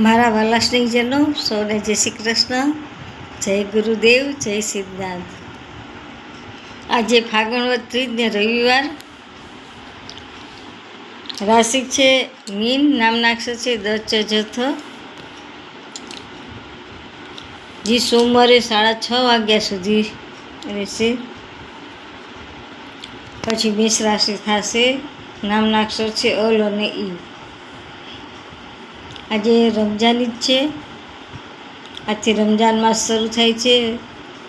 મારા વાલા સ્નેહીજનો સૌને જય શ્રી કૃષ્ણ, જય ગુરુદેવ, જય સિદ્ધાંત. આજે ફાગણવત ત્રીજ ને રવિવાર. રાશિ છે મીન, નામના અક્ષર છે દચ જથ્થો જે સોમવારે સાડા છ વાગ્યા સુધી રહેશે. પછી મેષ રાશિ થશે, નામના અક્ષર છે અલ અને ઈ. આજે રમજાન જ છે. આજથી રમજાન માસ શરૂ થાય છે.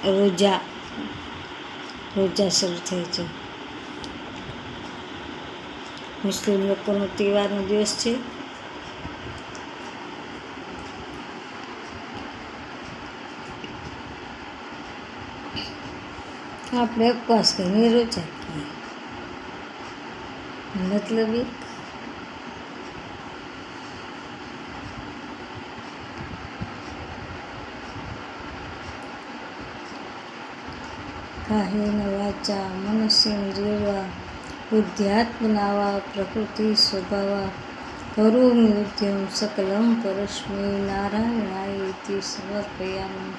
રોજા રોજા શરૂ થાય છે. મુસ્લિમ લોકોનો તહેવારનો દિવસ છે. આપણે ઉપવાસ કરીને રોજા મતલબ એ કાહેન વાચા મનસ્યેન્દ્રિયવા બુદ્ધ્યાત્મનાવા પ્રકૃતિ સ્વભાવા કરોમિ ઉદ્યમ સકલમ પરસ્મૈ નારાયણાય સમર્પયામિ.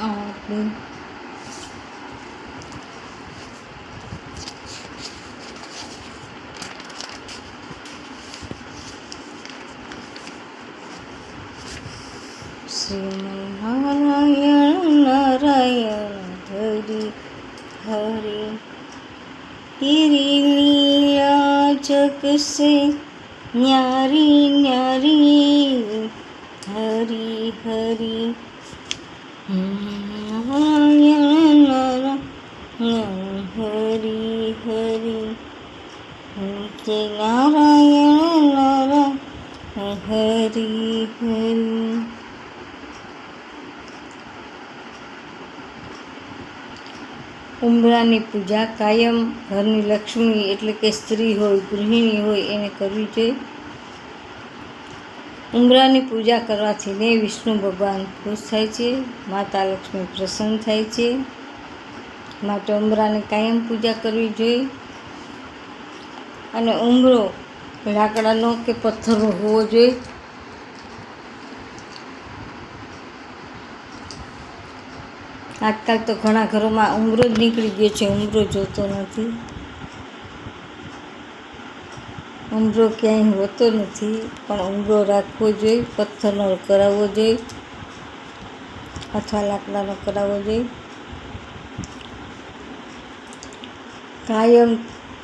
આપણે શ્રીમન્નારાયણ નારાયણ હરિ હરિ હિરી લીલા જગસે ન્યારી ન્યારી હરી હરી નારાયણ નારાયણ હરી હરી જય નારાયણ નારાયણ હરી હરી ઉંબરાની પૂજા કાયમ ઘરની લક્ષ્મી એટલે કે સ્ત્રી હોય, ગૃહિણી હોય એને કરવી જોઈએ. ઉંબરાની પૂજા કરવાથી ને વિષ્ણુ ભગવાન ખુશ થાય છે, માતા લક્ષ્મી પ્રસન્ન થાય છે. માટે ઉંબરાની કાયમ પૂજા કરવી જોઈએ. અને ઉંબરો લાકડાનો કે પથ્થરનો હોવો જોઈએ. આજકાલ તો ઘણા ઘરોમાં ઉમરો જ નીકળી ગયો છે, ઉમરો જોતો નથી. ઉંબરો ક્યાંય હોતો નથી, પણ ઉંબરો રાખવો જોઈએ, પથ્થરનો કરાવવો જોઈએ, અથવા લાકડાનો કરાવવો જોઈએ. કાયમ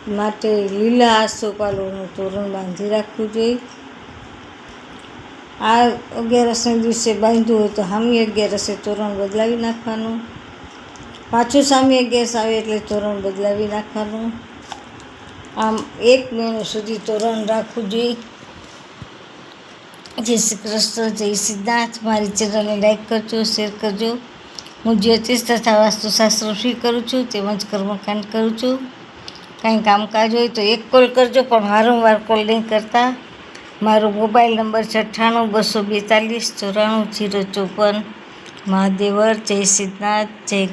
માટે લીલા આસોપાલોનું તોરણ બાંધી રાખવું જોઈએ. આ અગિયારસના દિવસે બાંધ્યું હોય તો સામી અગિયારસે તોરણ બદલાવી નાખવાનું. પાછું સામી અગિયારસ આવે એટલે તોરણ બદલાવી નાખવાનું. આમ એક મહિનો સુધી તોરણ રાખવું જોઈએ. જય શ્રી કૃષ્ણ, જય સિદ્ધાર્થ. મારી ચેનલને લાઈક કરજો શેર કરજો. હું જ્યોતિષ તથા વાસ્તુશાસ્ત્ર ફી કરું છું, તેમજ કર્મકાંડ કરું છું. કાંઈ કામકાજ હોય તો એક કોલ કરજો, પણ વારંવાર કોલ નહીં કરતા. મારો મોબાઈલ નંબર છે અઠ્ઠાણું બસો બેતાલીસ ચોરાણું જીરો ચોપન. મહાદેવર જય સિદ્ધનાથ જય